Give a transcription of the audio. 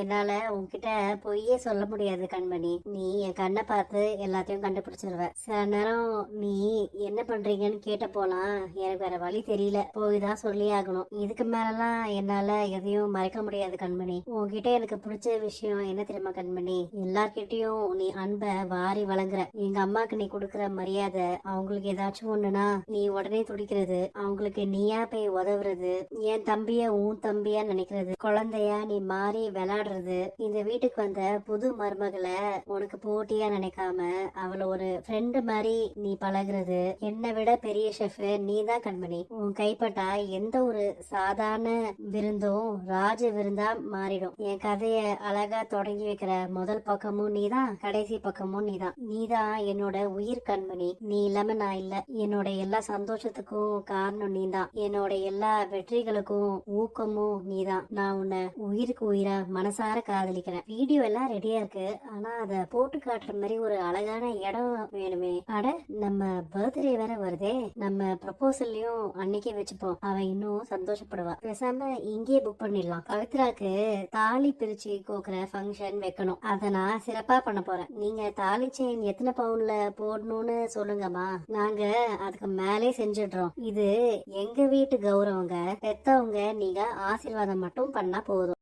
என்னால உன்கிட்ட பொய்யே சொல்ல முடியாது கண்மணி. நீ என் கண்ணை பார்த்து எல்லாத்தையும் கண்டுபிடிச்சிருவ. சில நேரம் நீ என்ன பண்றீங்கன்னு கேட்ட போலாம் எனக்கு வேற வழி தெரியல. போய் தான் சொல்லி ஆகணும். இதுக்கு மேலலாம் என்னால எதையும் மறைக்க முடியாது கண்மணி. உன்கிட்ட எனக்கு பிடிச்ச விஷயம் என்ன தெரியுமா கண்மணி? எல்லார்கிட்டயும் நீ அன்பை வாரி வழங்குற. எங்க அம்மாக்கு நீ கொடுக்கற மரியாதை அவங்களுக்கு ஏதாச்சும் ஒண்ணுனா நீ உடனே துடிக்கிறது அவங்களுக்கு நீயா போய் உதவுறது என் தம்பிய உன் தம்பியா நினைக்கிறது. குழந்தையா நீ மாறி விளையாடுறது இந்த வீட்டுக்கு வந்த புது மருமகளை உனக்கு போட்டியா நினைக்காம அவளை ஒரு ஃப்ரெண்டு மாதிரி நீ பழகுறது. என்னை விட பெரிய ஷெஃப் நீ தான் கண்மணி. உன் கைப்பட்டா எந்த ஒரு சாதாரண விருந்தும் ராஜ விருந்தா மாறிடும். என் கதைய அழகா தொடங்கி வைக்கிற முதல் பக்கமும் நீதான் கடைசி பக்கமும் நீதான். நீதான் என்னோட உயிர் கண்மணி. நீ இல்லாம நான் இல்ல. என்னோட எல்லா சந்தோஷத்துக்கும் காரணம் நீதான். என்னோட எல்லா வெற்றிகளுக்கும் ஊக்கமும் நீதான். நான் உன்னை உயிருக்கு உயிரா மனசார காதலிக்கிறேன். வீடியோ எல்லாம் ரெடியா இருக்கு. ஆனா அதை போட்டு காட்டுற மாதிரி ஒரு அழகான இடம் வேணுமே. அட நம்ம பர்த்டே வேற வருதே. நம்ம ப்ரப்போசல்லையும் அன்னைக்கே வச்சுப்போம். அவன் இன்னும் சந்தோஷப்படுவா. பேசாம இங்கேயே புக் பண்ணிடலாம். பவித்ராக்கு தாலி பிரிச்சு கோக்குற ஃபங்க்ஷன் வைக்கணும். அதை நான் சிறப்பா பண்ண போறேன். நீங்க தாலி செயின் எத்தனை பவுன்ல போடணும்னு சொல்லுங்கம்மா. நாங்க அதுக்கு மேலே செஞ்சிடுறோம். இது எங்க வீட்டு கௌரவங்க பெத்தவங்க நீங்க ஆசீர்வாதம் மட்டும் பண்ணா போதும்.